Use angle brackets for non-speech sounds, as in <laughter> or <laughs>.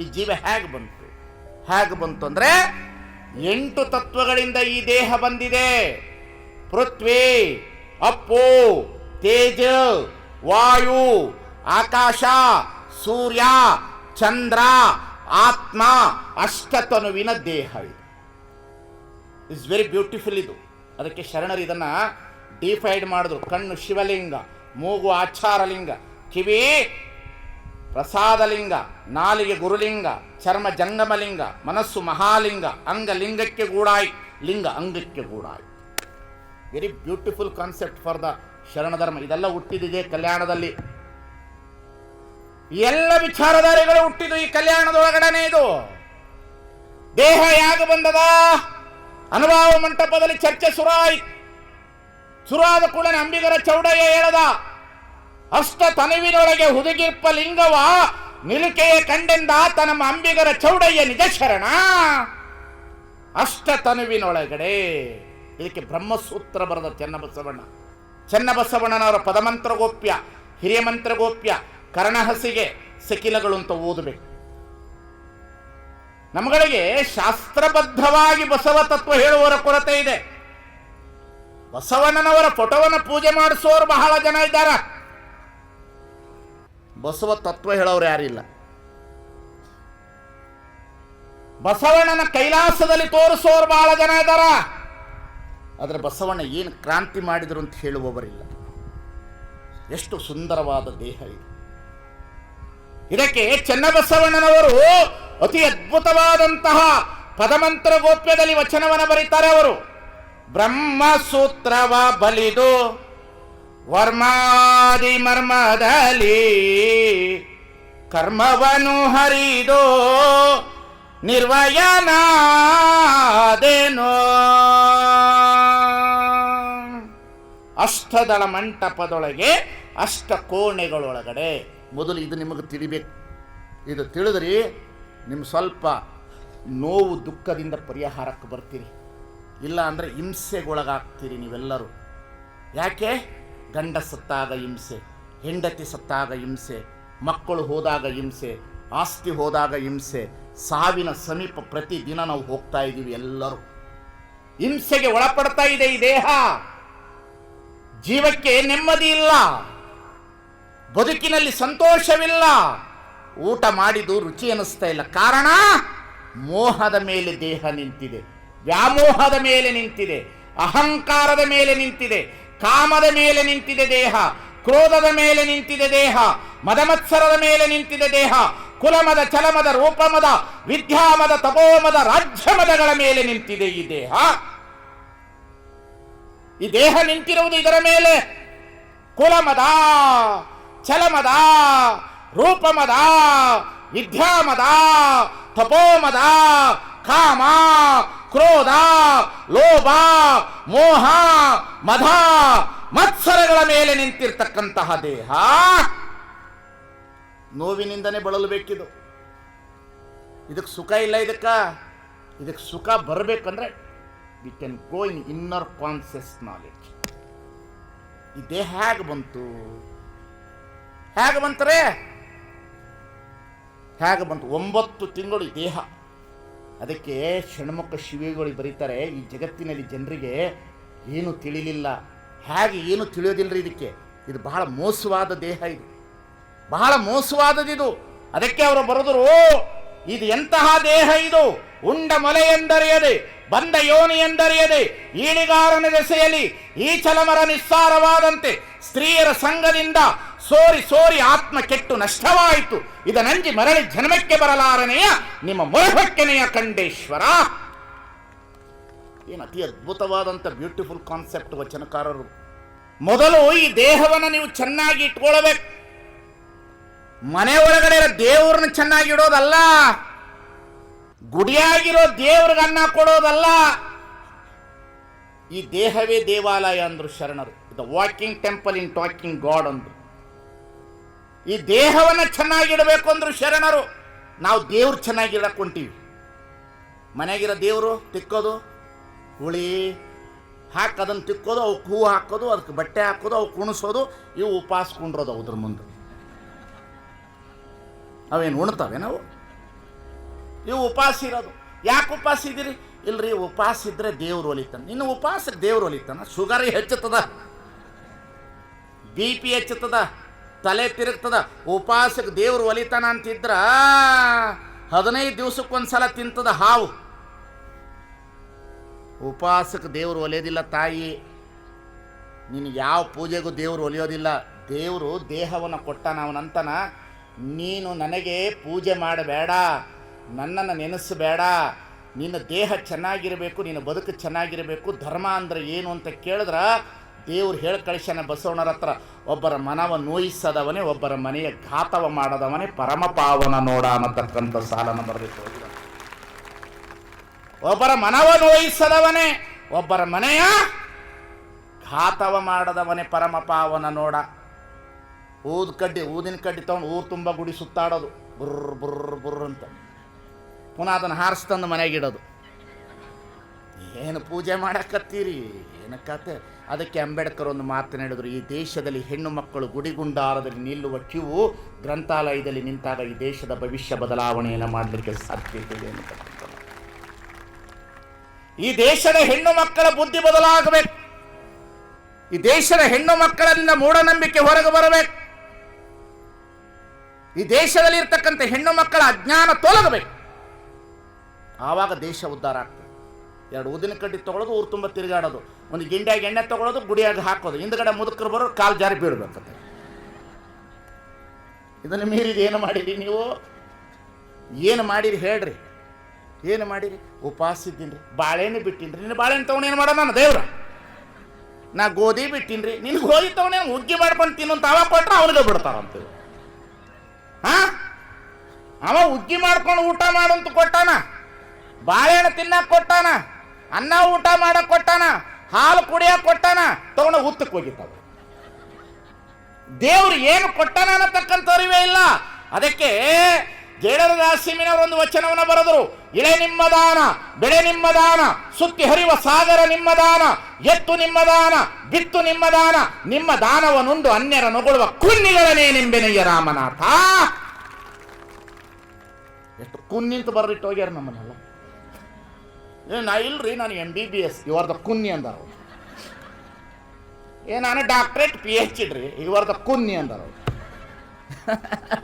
ಈ ಜೀವ ಹೇಗೆ ಬಂತು? ಹೇಗೆ ಬಂತು ಅಂದರೆ ಎಂಟು ತತ್ವಗಳಿಂದ ಈ ದೇಹ ಬಂದಿದೆ. ಪೃಥ್ವಿ, ಅಪ್ಪು, ತೇಜ, ವಾಯು, ಆಕಾಶ, ಸೂರ್ಯ, ಚಂದ್ರ, ಆತ್ಮ, ಅಷ್ಟತನುವಿನ ದೇಹ ಇದು. ಇಸ್ ವೆರಿ ಬ್ಯೂಟಿಫುಲ್ ಇದು. ಅದಕ್ಕೆ ಶರಣರು ಇದನ್ನ ಡಿಫೈಡ್ ಮಾಡಿದ್ರು. ಕಣ್ಣು ಶಿವಲಿಂಗ, ಮೂಗು ಆಚಾರಲಿಂಗ, ಕಿವಿ ಪ್ರಸಾದಲಿಂಗ, ನಾಲಿಗೆ ಗುರುಲಿಂಗ, ಚರ್ಮ ಜಂಗಮಲಿಂಗ, ಮನಸ್ಸು ಮಹಾಲಿಂಗ ಅಂಗ ಲಿಂಗಕ್ಕೆ ಗೂಡಾಯಿ, ಲಿಂಗ ಅಂಗಕ್ಕೆ ಗೂಡಾಯಿ. Very beautiful concept for the Sharana dharma. ಇದೆಲ್ಲ ಹುಟ್ಟಿದಿದೆ ಕಲ್ಯಾಣದಲ್ಲಿ. ಎಲ್ಲ ವಿಚಾರಧಾರಿಗಳು ಹುಟ್ಟಿದ್ದು ಈ ಕಲ್ಯಾಣದೊಳಗಡೆನೆ ಇದು. ದೇಹ ಯಾಗ ಬಂದದ? ಅನುಭವ ಮಂಟಪದಲ್ಲಿ ಚರ್ಚೆ ಸುರಾಯ್ ಸುರಾದ ಕೂಡಲೇ ಅಂಬಿಗರ ಚೌಡಯ್ಯ ಹೇಳದ ಅಷ್ಟ ತನುವಿನೊಳಗೆ ಹುದುಗಿರ್ಪ ಲಿಂಗವ, ನಿಲುಕೆಯ ಕಂಡೆಂದ ತನ್ನ ಅಂಬಿಗರ ಚೌಡಯ್ಯ ನಿಜ ಶರಣ ಅಷ್ಟ ತನುವಿನೊಳಗಡೆ. ಇದಕ್ಕೆ ಬ್ರಹ್ಮಸೂತ್ರ ಬರೆದ ಚೆನ್ನಬಸವಣ್ಣ. ಚೆನ್ನಬಸವಣ್ಣನವರ ಪದಮಂತ್ರಗೋಪ್ಯ, ಹಿರಿಯ ಮಂತ್ರಗೋಪ್ಯ, ಕರ್ಣಹಸಿಗೆ ಸಕಿಲಗಳು ಅಂತ ಓದಬೇಕು. ನಮಗಳಿಗೆ ಶಾಸ್ತ್ರಬದ್ಧವಾಗಿ ಬಸವ ತತ್ವ ಹೇಳುವವರ ಕೊರತೆ ಇದೆ. ಬಸವಣ್ಣನವರ ಫೋಟೋವನ್ನು ಪೂಜೆ ಮಾಡಿಸೋರು ಬಹಳ ಜನ ಇದ್ದಾರೆ. ಬಸವ ತತ್ವ ಹೇಳೋರು ಯಾರಿಲ್ಲ. ಬಸವಣ್ಣನ ಕೈಲಾಸದಲ್ಲಿ ತೋರಿಸೋರು ಬಹಳ ಜನ ಇದ್ದಾರ ಆದರೆ ಬಸವಣ್ಣ ಏನು ಕ್ರಾಂತಿ ಮಾಡಿದ್ರು ಅಂತ ಹೇಳುವವರಿಲ್ಲ. ಎಷ್ಟು ಸುಂದರವಾದ ದೇಹ ಇದು. ಇದಕ್ಕೆ ಚೆನ್ನಬಸವಣ್ಣನವರು ಅತಿ ಅದ್ಭುತವಾದಂತಹ ಪದಮಂತ್ರ ಗೋಪ್ಯದಲ್ಲಿ ವಚನವನ್ನು ಬರೀತಾರೆ ಅವರು. ಬ್ರಹ್ಮಸೂತ್ರವ ಬಲಿದು ವರ್ಮಾದಿ ಮರ್ಮದಲ್ಲಿ ಕರ್ಮವನು ಹರಿದು ನಿರ್ವಯನಾದೇನೋ. ಅಷ್ಟದಳ ಮಂಟಪದೊಳಗೆ ಅಷ್ಟ ಕೋಣೆಗಳೊಳಗಡೆ. ಮೊದಲು ಇದು ನಿಮಗೆ ತಿಳಿಬೇಕು. ಇದು ತಿಳಿದ್ರಿ ನಿಮ್ಮ ಸ್ವಲ್ಪ ನೋವು ದುಃಖದಿಂದ ಪರಿಹಾರಕ್ಕೆ ಬರ್ತೀರಿ. ಇಲ್ಲ ಅಂದರೆ ಹಿಂಸೆಗೊಳಗಾಗ್ತೀರಿ ನೀವೆಲ್ಲರೂ. ಯಾಕೆ? ಗಂಡ ಸತ್ತಾಗ ಹಿಂಸೆ, ಹೆಂಡತಿ ಸತ್ತಾಗ ಹಿಂಸೆ, ಮಕ್ಕಳು ಹೋದಾಗ ಹಿಂಸೆ, ಆಸ್ತಿ ಹೋದಾಗ ಹಿಂಸೆ, ಸಾವಿನ ಸಮೀಪ ಪ್ರತಿದಿನ ನಾವು ಹೋಗ್ತಾ ಇದ್ದೀವಿ ಎಲ್ಲರೂ. ಹಿಂಸೆಗೆ ಒಳಪಡ್ತಾ ಇದೆ ಈ ದೇಹ. ಜೀವಕ್ಕೆ ನೆಮ್ಮದಿ ಇಲ್ಲ. ಬದುಕಿನಲ್ಲಿ ಸಂತೋಷವಿಲ್ಲ. ಊಟ ಮಾಡಿದ್ದು ರುಚಿ ಅನಿಸ್ತಾ ಇಲ್ಲ. ಕಾರಣ, ಮೋಹದ ಮೇಲೆ ದೇಹ ನಿಂತಿದೆ. ವ್ಯಾಮೋಹದ ಮೇಲೆ ನಿಂತಿದೆ. ಅಹಂಕಾರದ ಮೇಲೆ ನಿಂತಿದೆ. ಕಾಮದ ಮೇಲೆ ನಿಂತಿದೆ ದೇಹ, ಕ್ರೋಧದ ಮೇಲೆ ನಿಂತಿದೆ ದೇಹ, ಮದಮತ್ಸರದ ಮೇಲೆ ನಿಂತಿದೆ ದೇಹ, ಕುಲಮದ, ಚಲಮದ, ರೂಪಮದ, ವಿದ್ಯಾಮದ, ತಪೋಮದ, ರಾಜ್ಯಮದಗಳ ಮೇಲೆ ನಿಂತಿದೆ ಈ ದೇಹ. ಈ ದೇಹ ನಿಂತಿರುವುದು ಇದರ ಮೇಲೆ. ಕುಲಮದ, ಚಲಮದ, ರೂಪಮದ, ವಿದ್ಯಾಮದ, ತಪೋಮದ, ಕಾಮ ಕ್ರೋಧ, ಲೋಭ, ಮೋಹ, ಮಧ, ಮತ್ಸರಗಳ ಮೇಲೆ ನಿಂತಿರ್ತಕ್ಕಂತಹ ದೇಹ ನೋವಿನಿಂದನೇ ಬಳಲಬೇಕಿದು. ಇದಕ್ಕೆ ಸುಖ ಇಲ್ಲ ಇದಕ್ಕ. ಇದಕ್ಕೆ ಸುಖ ಬರಬೇಕಂದ್ರೆ we can go in inner conscious knowledge ಈ ದೇಹ ಹೇಗೆ ಬಂತು? ಹೇಗೆ ಬಂತಾರೆ? ಹೇಗೆ ಬಂತು? ಒಂಬತ್ತು ತಿಂಗಳು ದೇಹ. ಅದಕ್ಕೆ ಷಣ್ಮುಖ ಶಿವಿಗಳು ಬರೀತಾರೆ. ಈ ಜಗತ್ತಿನಲ್ಲಿ ಜನರಿಗೆ ಏನು ತಿಳಿಲಿಲ್ಲ. ಹೇಗೆ ಏನು ತಿಳಿಯೋದಿಲ್ಲರಿ ಇದಕ್ಕೆ? ಇದು ಬಹಳ ಮೋಸವಾದ ದೇಹ ಇದು. ಬಹಳ ಮೋಸವಾದದಿದು ಅದಕ್ಕೆ ಅವರು ಬರೆದರು, ಇದು ಎಂತಹ ದೇಹ ಇದು? ಉಂಡ ಮೊಲೆ ಎಂದರಿಯದೆ, ಬಂದ ಯೋನಿ ಎಂದರಿಯದೆ ಈಳಿಗಾರನ ದೆಸೆಯಲ್ಲಿ ಈ ಚಲಮರ ನಿಸ್ಸಾರವಾದಂತೆ, ಸ್ತ್ರೀಯರ ಸಂಘದಿಂದ ಸೋರಿ ಸೋರಿ ಆತ್ಮ ಕೆಟ್ಟು ನಷ್ಟವಾಯಿತು. ಇದನಂಜಿ ಮರಳಿ ಜನ್ಮಕ್ಕೆ ಬರಲಾರನೆಯ ನಿಮ್ಮ ಮೊರಹೊಕ್ಕೆನೆಯ ಖಂಡೇಶ್ವರ ಏನು ಅತಿ ಅದ್ಭುತವಾದಂಥ ಬ್ಯೂಟಿಫುಲ್ ಕಾನ್ಸೆಪ್ಟ್ ವಚನಕಾರರು. ಮೊದಲು ಈ ದೇಹವನ್ನು ನೀವು ಚೆನ್ನಾಗಿ ಇಟ್ಕೊಳ್ಬೇಕು. ಮನೆ ಒಳಗಡೆ ಇರೋ ದೇವ್ರನ್ನ ಚೆನ್ನಾಗಿ ಇಡೋದಲ್ಲ. ಗುಡಿಯಾಗಿರೋ ದೇವ್ರಿಗೆ ಅನ್ನ ಕೊಡೋದಲ್ಲ. ಈ ದೇಹವೇ ದೇವಾಲಯ ಅಂದ್ರು ಶರಣರು. The walking temple in talking god ಅಂದ್ರು. ಈ ದೇಹವನ್ನು ಚೆನ್ನಾಗಿಡಬೇಕು ಅಂದ್ರು ಶರಣರು, ನಾವು ದೇವ್ರು ಚೆನ್ನಾಗಿಡಕ್ಕೆ ಹೊಂಟೀವಿ ಮನೆಗಿರೋ ದೇವರು ತಿಕ್ಕೋದು, ಹುಳಿ ಹಾಕಿ ಅದನ್ನು ತಿಕ್ಕೋದು ಅವಕ್ಕೆ ಹೂ ಹಾಕೋದು, ಅದಕ್ಕೆ ಬಟ್ಟೆ ಹಾಕೋದು ಅವು ಕುಣಿಸೋದು ಇವು ಉಪವಾಸ ಕುಂಡ್ರೋದು ಅದ್ರ ಮುಂದೆ. ಅವೇನು ಉಣ್ತಾವೆ ನಾವು ಇವು ಉಪವಾಸ ಇರೋದು ಯಾಕೆ ಉಪವಾಸ ಇದ್ದೀರಿ ಇಲ್ರಿ ಉಪವಾಸ ಇದ್ರೆ ದೇವ್ರು ಒಲಿತಾನೆ. ಇನ್ನು ಉಪಾಸ ದೇವ್ರು ಒಲಿತಾನ. ಶುಗರ್ ಹೆಚ್ಚುತ್ತದ, ಬಿ ಪಿ ಹೆಚ್ಚುತ್ತದ ತಲೆ ತಿರುಗ್ತದ. ಉಪವಾಸಕ್ಕೆ ದೇವ್ರು ಒಲಿತಾನ ಅಂತಿದ್ರ ಹದಿನೈದು ದಿವ್ಸಕ್ಕೊಂದ್ಸಲ ತಿಂತದ ಹಾವು. ಉಪವಾಸಕ್ಕೆ ದೇವ್ರು ಒಲಿಯೋದಿಲ್ಲ ತಾಯಿ. ನಿನಗೆ ಯಾವ ಪೂಜೆಗೂ ದೇವ್ರು ಒಲಿಯೋದಿಲ್ಲ. ದೇವರು ದೇಹವನ್ನು ಕೊಟ್ಟಾನ ಅವನಂತನ, ನೀನು ನನಗೆ ಪೂಜೆ ಮಾಡಬೇಡ. ನನ್ನನ್ನು ನೆನೆಸಬೇಡ. ನಿನ್ನ ದೇಹ ಚೆನ್ನಾಗಿರಬೇಕು ನಿನ್ನ ಬದುಕು ಚೆನ್ನಾಗಿರಬೇಕು. ಧರ್ಮ ಅಂದರೆ ಏನು ಅಂತ ಕೇಳಿದ್ರೆ ದೇವ್ರು ಹೇಳಿ ಕಳಿಸ್ಯಾನ ಬಸವಣ್ಣರ ಹತ್ರ, ಒಬ್ಬರ ಮನವ ನೋಯಿಸದವನೇ, ಒಬ್ಬರ ಮನೆಯ ಘಾತವ ಮಾಡದವನೇ ಪರಮ ಪಾವನ ನೋಡ ಅನ್ನತಕ್ಕಂಥ ಸಾಲನ ಬರಬೇಕು ಒಬ್ಬರ ಮನವ ನೋಯಿಸದವನೇ, ಒಬ್ಬರ ಮನೆಯ ಘಾತವ ಮಾಡದವನೇ ಪರಮ ಪಾವನ ನೋಡ. ಊದ್ ಕಡ್ಡಿ, ಊದಿನ ಕಡ್ಡಿ ತಗೊಂಡು ಊರು ತುಂಬ ಗುಡಿ ಸುತ್ತಾಡೋದು. ಬುರ್ರ್ ಬುರ್ರ್ ಬುರ್ರ್ ಅಂತ. ಪುನಃ ಅದನ್ನು ಹಾರಿಸ್ತಂದು ಮನೆಗಿಡೋದು ಏನು ಪೂಜೆ ಮಾಡಕತ್ತೀರಿ? ಏನಕ್ಕತ್ತೆ ಅದಕ್ಕೆ ಅಂಬೇಡ್ಕರ್ ಒಂದು ಮಾತನಾಡಿದ್ರು ಈ ದೇಶದಲ್ಲಿ ಹೆಣ್ಣು ಮಕ್ಕಳು ಗುಡಿಗುಂಡಾರದಲ್ಲಿ ನಿಲ್ಲುವ ಕ್ಯೂ ಗ್ರಂಥಾಲಯದಲ್ಲಿ ನಿಂತಾಗ ಈ ದೇಶದ ಭವಿಷ್ಯ ಬದಲಾವಣೆಯನ್ನು ಮಾಡಲಿಕ್ಕೆ ಸಾಧ್ಯತೆ ಇದೆ ಅನ್ನತಕ್ಕಂಥದ್ದು. ಈ ದೇಶದ ಹೆಣ್ಣು ಮಕ್ಕಳ ಬುದ್ಧಿ ಬದಲಾಗಬೇಕು. ಈ ದೇಶದ ಹೆಣ್ಣು ಮಕ್ಕಳಲ್ಲಿನ ಮೂಢನಂಬಿಕೆ ಹೊರಗೆ ಬರಬೇಕು. ಈ ದೇಶದಲ್ಲಿ ಇರ್ತಕ್ಕಂಥ ಹೆಣ್ಣು ಮಕ್ಕಳ ಅಜ್ಞಾನ ತೊಲಗಬೇಕು. ಆವಾಗ ದೇಶ ಉದ್ಧಾರ ಆಗ್ತದೆ. ಎರಡು ಊದಿನ ಕಡ್ಡಿ ತೊಗೊಳೋದು ಊರು ತುಂಬ ತಿರುಗಾಡೋದು ಒಂದು ಗಿಂಡಿಯಾಗಿ ಎಣ್ಣೆ ತೊಗೊಳೋದು ಗುಡಿಯಾಗಿ ಹಾಕೋದು. ಹಿಂದ್ಗಡೆ ಮುದುಕರು ಬರೋ ಕಾಲು ಜಾರಿ ಬೀಳ್ಬೇಕಂತೆ. ಇದನ್ನು ಮೀರಿದ ಏನು ಮಾಡಿರಿ ನೀವು? ಏನು ಮಾಡಿರಿ ಹೇಳ್ರಿ. ಏನು ಮಾಡಿರಿ? ಉಪವಾಸ ಇದ್ದೀನಿ ರೀ ಬಾಳೆಹಣ್ಣು ಬಿಟ್ಟಿನ್ರಿ. ನಿನ್ನ ಬಾಳೆಹಣ್ಣು ತಗೊಂಡು ಏನು ನಾನು, ದೇವ್ರ? ನಾ ಗೋಧಿ ಬಿಟ್ಟಿನ್ರಿ. ನಿನ್ನ ಗೋಧಿ ತೊಗೊಂಡೇನು ಉಗ್ಗಿ ಮಾಡ್ಕೊಂಡು ತಿನ್ನು ತಾವ ಅವ ಕೊಟ್ರೆ ಅವನಿಗೆ ಬಿಡ್ತಾರಂತ. ಹಾ? ಅವ ಉಗ್ಗಿ ಮಾಡ್ಕೊಂಡು ಊಟ ಮಾಡು ಅಂತ ಕೊಟ್ಟಾನ. ಬಾಳೆಹಣ್ಣು ತಿನ್ನಕ್ಕೆ ಕೊಟ್ಟಾನ. ಅನ್ನ ಊಟ ಮಾಡಕ್ ಕೊಟ್ಟಾನ, ಹಾಲು ಕುಡಿಯಕ್ ಕೊಟ್ಟಾನ, ತಗೊಂಡು ಹುತ್ತಕ್ಕೆ ಹೋಗಿತ್ತಾವ ದೇವ್ರು ಏನು ಕೊಟ್ಟಾನ ಅನ್ನತಕ್ಕಂಥವ್ರಿವೇ ಇಲ್ಲ. ಅದಕ್ಕೆ ಜೇಡರ ರಾಸಿಮಿನವರು ಒಂದು ವಚನವನ್ನು ಬರೆದರು. ಇಳೆ ನಿಮ್ಮ ದಾನ, ಬೆಳೆ ನಿಮ್ಮ ದಾನ, ಸುತ್ತಿ ಹರಿವ ಸಾಗರ ನಿಮ್ಮ ದಾನ, ಎತ್ತು ನಿಮ್ಮ ದಾನ, ಬಿತ್ತು ನಿಮ್ಮ ದಾನ, ನಿಮ್ಮ ದಾನವನುಂಡು ಅನ್ಯರ ನೊಗಳುವ ಕುನ್ನಿಗಳನೇ ನಿಂಬೆನೆಯ ರಾಮನಾಥ. ಎಷ್ಟು ಕುನ್ನಿಂತ ಬರ್ರಿಟ್ಟು ಹೋಗ್ಯಾರ ನಮ್ಮನ್ನೆಲ್ಲ. ಏ, ನಾ ಇಲ್ರಿ, ನಾನು ಎಂ ಬಿ ಬಿ ಎಸ್ ಇವರ್ದ ಕುನ್ನಿ ಅಂದಾರ. ಏ, ನಾನು ಡಾಕ್ಟ್ರೇಟ್ ಪಿ ಎಚ್ ಇಡ್ರಿ ದ ಕುನ್ನಿ ಅಂದಾರ. <laughs>